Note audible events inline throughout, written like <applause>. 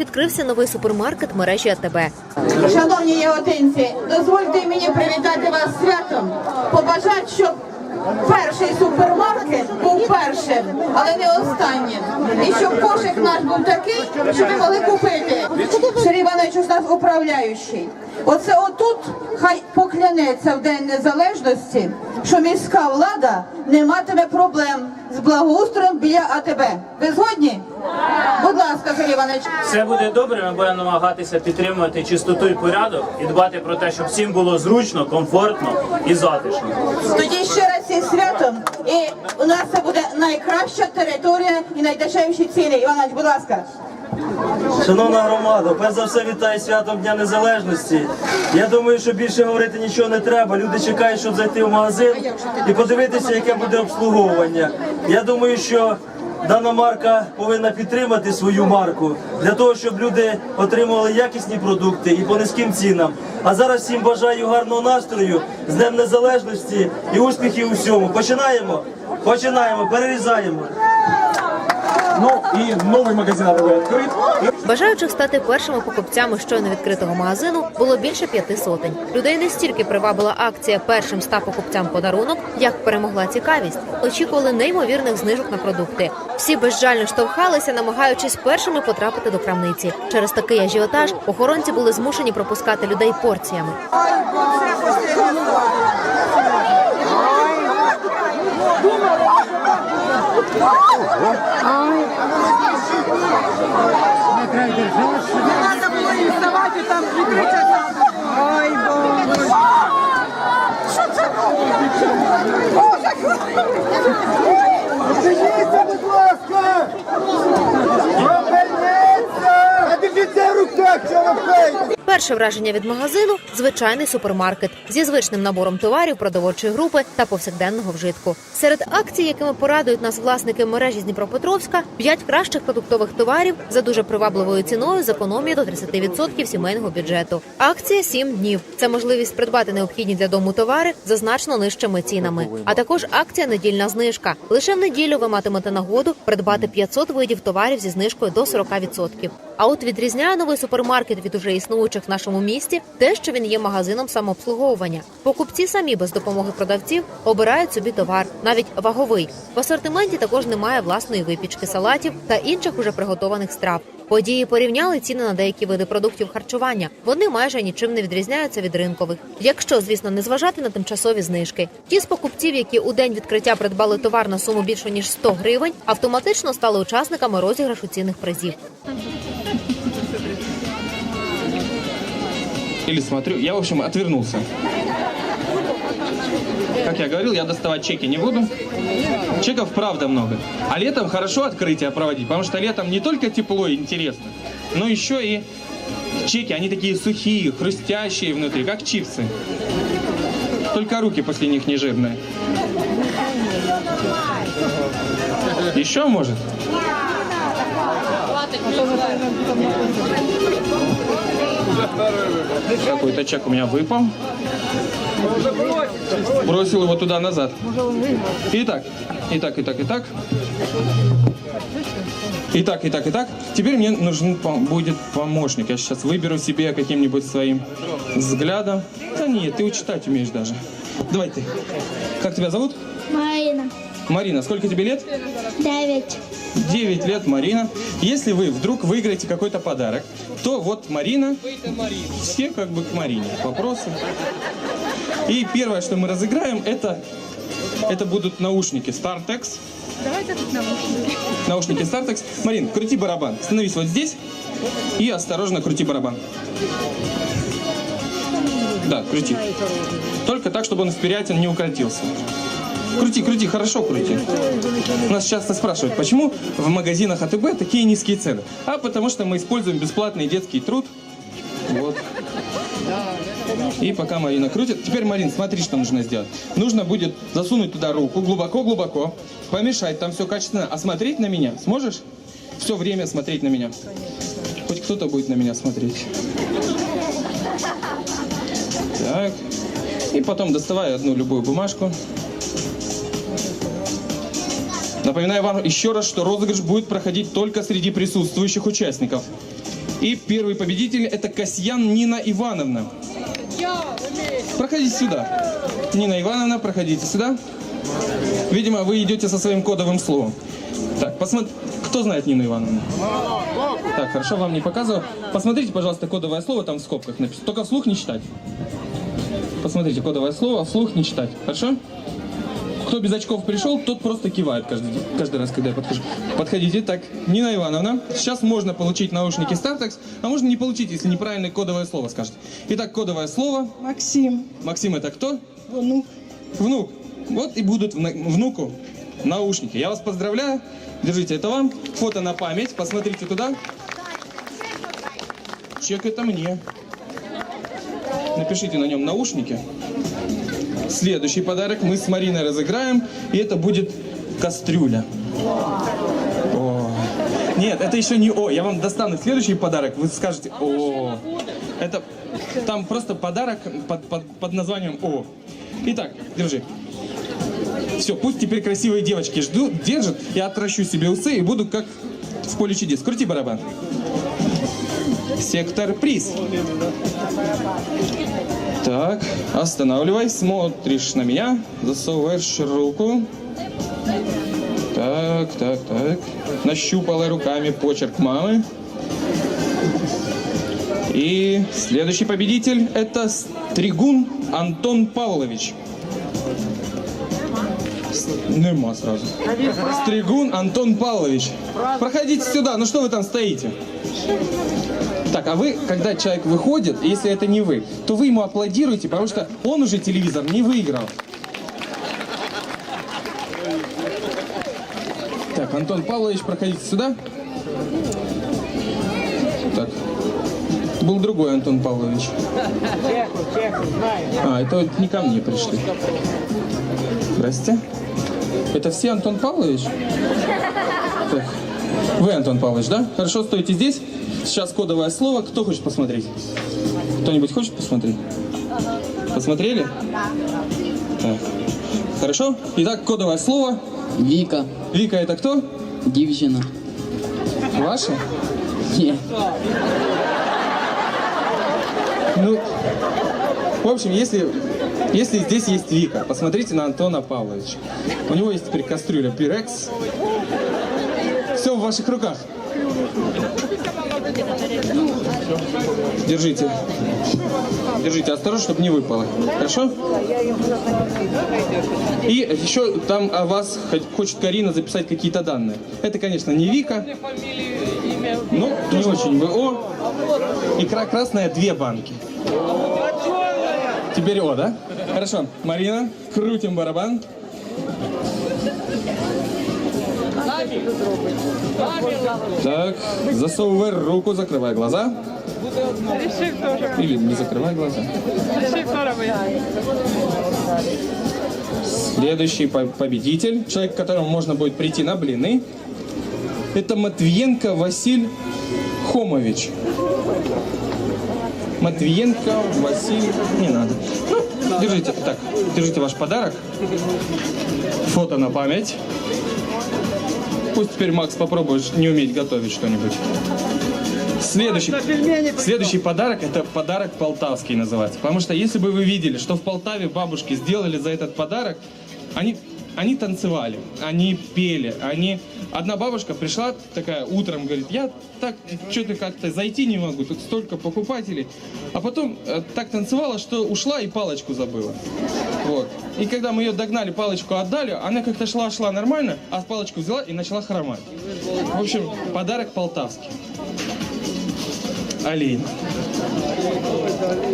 відкрився новий супермаркет мережі АТБ. Шановні яготинці, дозвольте мені привітати вас святом, побажати, щоб перший супермаркет був першим, але не останнім. І щоб кошик наш був такий, щоб ми могли купити. Сергій Іванович у нас управляючий. Оце отут хай поклянеться в День Незалежності, що міська влада не матиме проблем з благоустроєм біля АТБ. Ви згодні? Будь ласка, Сергій Іванович. Все буде добре. Ми будемо намагатися підтримувати чистоту і порядок і дбати про те, щоб всім було зручно, комфортно і затишно. Тоді ще раз зі святом. І у нас це буде найкраща територія і найдешевші ціни. Іванович, будь ласка. Шановна громада, перш за все вітаю святом Дня Незалежності. Я думаю, що більше говорити нічого не треба. Люди чекають, щоб зайти в магазин і подивитися, яке буде обслуговування. Я думаю, що дана марка повинна підтримати свою марку для того, щоб люди отримували якісні продукти і по низьким цінам. А зараз всім бажаю гарного настрою, з Днем Незалежності і успіхів у всьому. Починаємо? Починаємо, перерізаємо. Ну и новый магазин АТБ открыт. Бажаючих стати першими покупцями щойно відкритого магазину було більше п'яти сотень. Людей не стільки привабила акція першим ста покупцям подарунок, як перемогла цікавість. Очікували неймовірних знижок на продукти. Всі безжально штовхалися, намагаючись першими потрапити до крамниці. Через такий ажіотаж охоронці були змушені пропускати людей порціями. Надо было и вставать, и там и кричать надо. Ой, боже. Зупиніться, Перше враження від магазину звичайний супермаркет зі звичним набором товарів продовольчої групи та повсякденного вжитку. Серед акцій, якими порадують нас власники мережі з Дніпропетровська, п'ять кращих продуктових товарів за дуже привабливою ціною з економії до 30% сімейного бюджету. Акція сім днів. Це можливість придбати необхідні для дому товари за значно нижчими цінами. А також акція недільна знижка. Лише в неділю ви матимете нагоду придбати 500 видів товарів зі знижкою до 40%. А от відрізняє новий супермаркет від уже існуючих нашому місті те, що він є магазином самообслуговування. Покупці самі без допомоги продавців обирають собі товар, навіть ваговий. В асортименті також немає власної випічки, салатів та інших уже приготованих страв. Події порівняли ціни на деякі види продуктів харчування. Вони майже нічим не відрізняються від ринкових. Якщо, звісно, не зважати на тимчасові знижки. Ті з покупців, які у день відкриття придбали товар на суму більше ніж 100 гривень, автоматично стали учасниками розіграшу цінних призів. Или смотрю, я, в общем, отвернулся. Как я говорил, я доставать чеки не буду. Чеков правда много. А летом хорошо открытие проводить, потому что летом не только тепло и интересно, но еще и чеки, они такие сухие, хрустящие внутри, как чипсы. Только руки после них не жирные. Еще может? Какой-то чек у меня выпал. Бросил его туда назад. Итак, итак, итак, итак. Итак, итак, итак. Теперь мне нужен будет помощник. Я сейчас выберу себе каким-нибудь своим взглядом. Да нет, ты читать умеешь даже. Давай ты. Как тебя зовут? Марина, Марина, сколько тебе лет? девять. 9 лет Марина. Если вы вдруг выиграете какой-то подарок, то вот Марина, все как бы к Марине вопросы. И первое, что мы разыграем, это, это будут наушники StarTex. Давайте тут наушники. Наушники StarTex. Марин, крути барабан. Становись вот здесь и осторожно крути барабан. Да, крути. Только так, чтобы он вперед не укатился. Крути, крути, хорошо крути. Нас часто спрашивают, почему в магазинах АТБ такие низкие цены? А потому что мы используем бесплатный детский труд. Вот. И пока Марина крутит. Теперь, Марин, смотри, что нужно сделать. Нужно будет засунуть туда руку глубоко-глубоко, помешать там все качественно, а смотреть на меня сможешь? Все время смотреть на меня. Хоть кто-то будет на меня смотреть. Так. И потом доставай одну любую бумажку. Напоминаю вам еще раз, что розыгрыш будет проходить только среди присутствующих участников. И первый победитель это Касьян Нина Ивановна. Проходите сюда. Нина Ивановна, проходите сюда. Видимо, вы идете со своим кодовым словом. Так, посмотри, кто знает Нину Ивановну? Так, хорошо, вам не показываю. Посмотрите, пожалуйста, кодовое слово там в скобках написано. Только вслух не читать. Посмотрите, кодовое слово, вслух не читать. Хорошо? Кто без очков пришел, тот просто кивает каждый, каждый раз, когда я подхожу. Подходите. Так, Нина Ивановна, сейчас можно получить наушники Startex, а можно не получить, если неправильное кодовое слово скажете. Итак, кодовое слово. Максим. Максим, это кто? Внук. Внук. Вот и будут внуку наушники. Я вас поздравляю. Держите, это вам. Фото на память. Посмотрите туда. Чек это мне. Напишите на нем наушники. Следующий подарок мы с Мариной разыграем. И это будет кастрюля. О. Нет, это еще не О. Я вам достану следующий подарок. Вы скажете О. Это там просто подарок под, под, под названием О. Итак, держи. Все, пусть теперь красивые девочки ждут, держат. Я отращу себе усы и буду как в поле чудес. Крути барабан. Сектор приз. Так, останавливай, смотришь на меня, засовываешь руку. Так, так, так. Нащупала руками почерк мамы. И следующий победитель это Стригун Антон Павлович. Нема сразу. Стригун Антон Павлович. Проходите сюда, ну что вы там стоите? Так, а вы, когда человек выходит, если это не вы, то вы ему аплодируете, потому что он уже телевизор не выиграл. Так, Антон Павлович, проходите сюда. Так. Был другой Антон Павлович. А, это вот не ко мне пришли. Здрасте. Это все Антон Павлович? Так. Вы Антон Павлович, да? Хорошо, стойте здесь. Сейчас кодовое слово. Кто хочет посмотреть? Кто-нибудь хочет посмотреть? Посмотрели? Так. Хорошо. Итак, кодовое слово. Віка, Вика, это кто? дівчина. Ваша? Ні. Ну, в общем, если, если здесь есть Вика, посмотрите на Антона Павловича. У него есть теперь кастрюля Пирекс. все в ваших руках. Держите. Держите осторожно, чтобы не выпало. Хорошо? И еще там о вас хо- хочет Карина записать какие-то данные. Это, конечно, не Вика. Ну, не очень ВО. Икра красная, две банки. Теперь О, да? Хорошо. Марина, крутим барабан. Так, засовывай руку, закрывай глаза. Или не закрывай глаза. Следующий по- победитель, человек, к которому можно будет прийти на блины, это Матвиенко Василь Хомович. Матвиенко Василий... Не надо. Ну, держите. Так, держите ваш подарок. Фото на память. Пусть теперь Макс попробуешь не уметь готовить что-нибудь. Следующий, следующий подарок это подарок полтавский называется. Потому что если бы вы видели, что в Полтаве бабушки сделали за этот подарок, они, они танцевали, они пели, они... Одна бабушка пришла такая утром, говорит, я так что-то как-то зайти не могу, тут столько покупателей. А потом э, так танцевала, что ушла и палочку забыла. Вот. И когда мы ее догнали, палочку отдали, она как-то шла-шла нормально, а палочку взяла и начала хромать. В общем, подарок полтавский. Олень.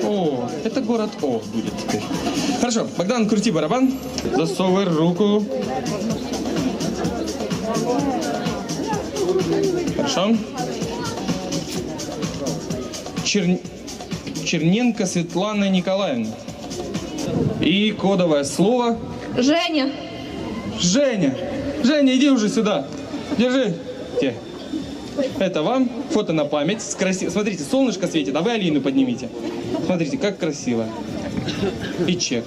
О, это город О будет теперь. Хорошо, Богдан, крути барабан. Засовывай руку. Хорошо. Чер... Черненко Светлана Николаевна. И кодовое слово Женя. Женя. Женя, иди уже сюда. Держи. Те. Это вам фото на память. С краси... Смотрите, солнышко светит, а вы Алину поднимите. Смотрите, как красиво. И чек.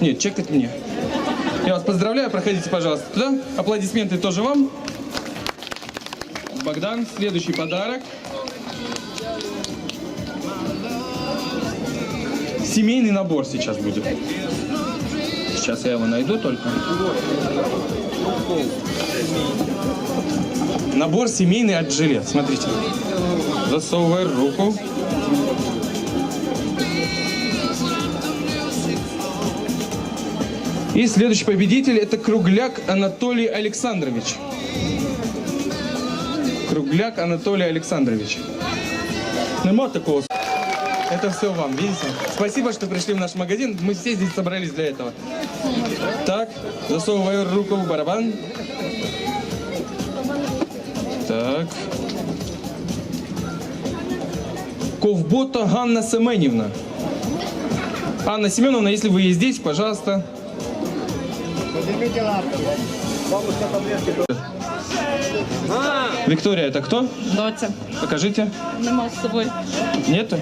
Нет, чек от мне. Я вас поздравляю, проходите, пожалуйста, туда. Аплодисменты тоже вам. Богдан, следующий подарок. Семейный набор сейчас будет. Сейчас я его найду только. Набор семейный от жилет. Смотрите. Засовывай руку. И следующий победитель это Кругляк Анатолий Александрович. Кругляк Анатолий Александрович. Нема такого. Это все вам, видите? Спасибо, что пришли в наш магазин. Мы все здесь собрались для этого. Так, засовываю руку в барабан. Так. Ковбота Ганна Семенівна. Анна Семеновна, если вы здесь, пожалуйста. Виктория, это кто? Доця. Покажите. Нема з собою. Нету?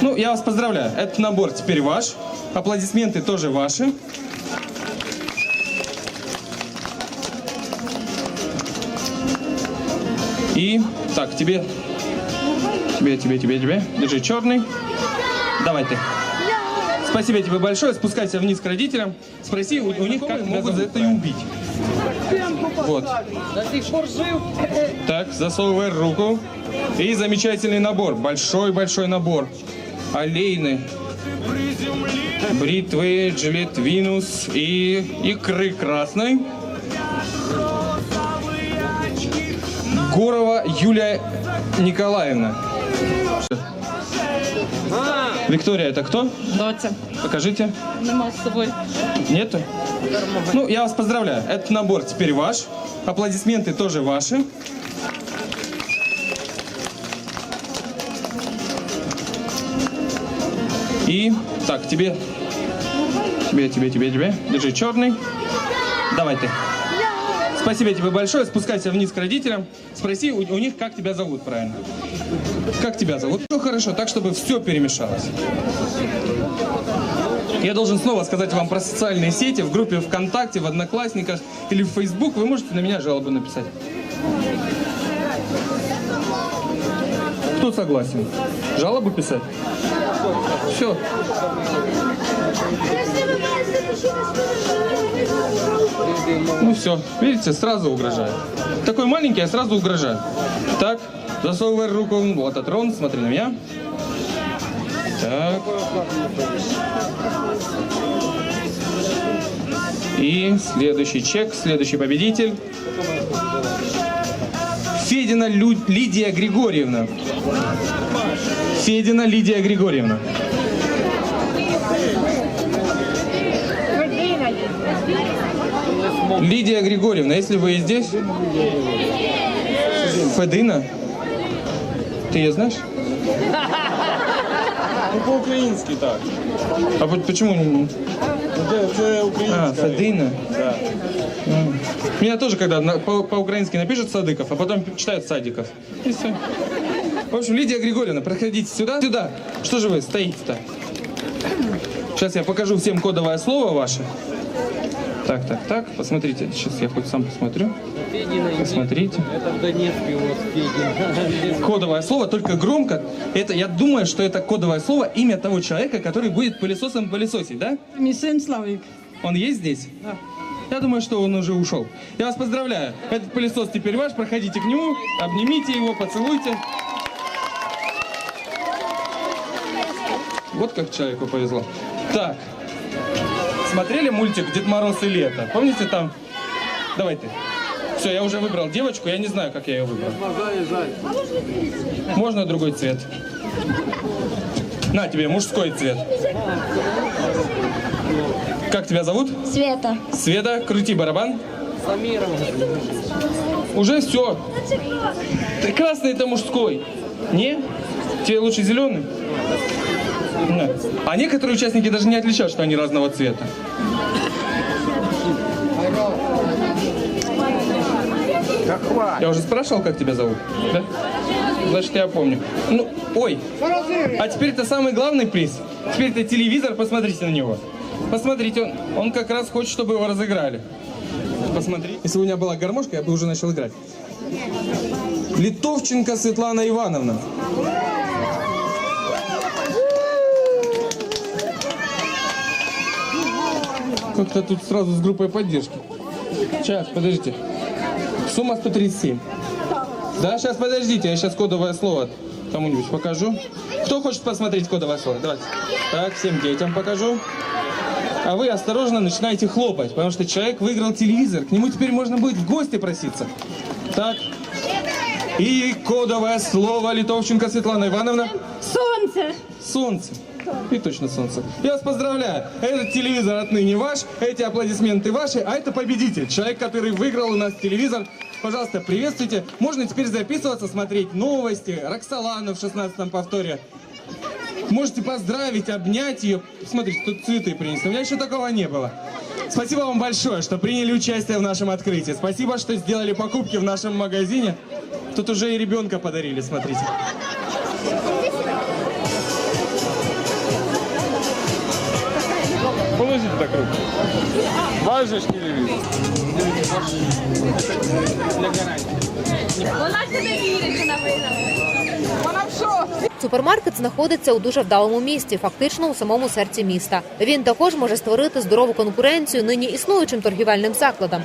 Ну, я вас поздравляю. Этот набор теперь ваш. Аплодисменты тоже ваши. И так, тебе, тебе, тебе, тебе, тебе. Держи черный. Давай ты. Спасибо тебе большое. Спускайся вниз к родителям. Спроси у, у них, как могут за это и убить. Вот. Так, засовывай руку. И замечательный набор. Большой-большой набор. Олейны. Бритвы, жилет Винус и икры красной. Гурова Юлия Николаевна. Виктория, это кто? Доця. Покажите. Нема з собою. Нету? Ну, я вас поздравляю. Этот набор теперь ваш. Аплодисменты тоже ваши. И так, тебе, тебе, тебе, тебе, тебе. Держи черный. Давай ты. Спасибо тебе большое. Спускайся вниз к родителям. Спроси у, у них, как тебя зовут правильно. Как тебя зовут? Ну хорошо, так, чтобы все перемешалось. Я должен снова сказать вам про социальные сети. В группе ВКонтакте, в Одноклассниках или в Facebook вы можете на меня жалобу написать. Кто согласен? Жалобу писать? Все. Ну все, видите, сразу угрожаю. Такой маленький, а сразу угрожаю. Так, засовывай руку в лототрон, смотри на меня. Так. И следующий чек, следующий победитель. Федина Лю- Лидия Григорьевна. Федина Лидия Григорьевна. Лидия Григорьевна, если вы здесь... Федина? Ты ее знаешь? Ну, по-українськи так. А вот почему... Це, це українська. А, Федина. Да. М. Меня тоже, когда на- по- по-украински напишут Садыков, а потом читают Садиков. И все. В общем, Лидия Григорьевна, проходите сюда. Сюда. Что же вы стоите-то? Сейчас я покажу всем кодовое слово ваше. Так, так, так. Посмотрите. Сейчас я хоть сам посмотрю. Посмотрите. Это в Донецке у вас Федин. <laughs> Кодовое слово, только громко. Это, я думаю, что это кодовое слово имя того человека, который будет пылесосом пылесосить, да? Мій син Славік. Он есть здесь? Я думаю, что он уже ушел. Я вас поздравляю. Этот пылесос теперь ваш. Проходите к нему, обнимите его, поцелуйте. Вот как человеку повезло. Так. Смотрели мультик «Дед Мороз и лето»? Помните там? Давай ты. Все, я уже выбрал девочку, я не знаю, как я ее выбрал. Можно другой цвет? На тебе, мужской цвет. Как тебя зовут? Света. Света, крути барабан. Уже все. Красный это мужской. Не? Тебе лучше зеленый? Да. А некоторые участники даже не отличают, что они разного цвета. Я уже спрашивал, как тебя зовут? Да? Значит, я помню. Ну, ой. А теперь это самый главный приз. Теперь это телевизор, посмотрите на него. Посмотрите, он, он как раз хочет, чтобы его разыграли. Посмотри. Если бы у меня была гармошка, я бы уже начал играть. Литовченко Светлана Ивановна. Как-то тут сразу с группой поддержки. Сейчас, подождите. Сумма 137. Да, сейчас подождите, я сейчас кодовое слово кому-нибудь покажу. Кто хочет посмотреть кодовое слово? Давайте. Так, всем детям покажу. А вы осторожно начинаете хлопать, потому что человек выиграл телевизор. К нему теперь можно будет в гости проситься. Так. И кодовое слово Литовченко Светлана Ивановна. Солнце. Солнце. И точно солнце. Я вас поздравляю. Этот телевизор отныне ваш, эти аплодисменты ваши, а это победитель. Человек, который выиграл у нас телевизор. Пожалуйста, приветствуйте. Можно теперь записываться, смотреть новости. Роксолану в 16-м повторе. Можете поздравить, обнять ее. Смотрите, тут цветы принесли. У меня еще такого не было. Спасибо вам большое, что приняли участие в нашем открытии. Спасибо, что сделали покупки в нашем магазине. Тут уже и ребенка подарили, смотрите. Положите так руку. Ваш же ж телевизор. Вона в шоці. Супермаркет знаходиться у дуже вдалому місті, фактично у самому серці міста. Він також може створити здорову конкуренцію нині існуючим торгівельним закладам.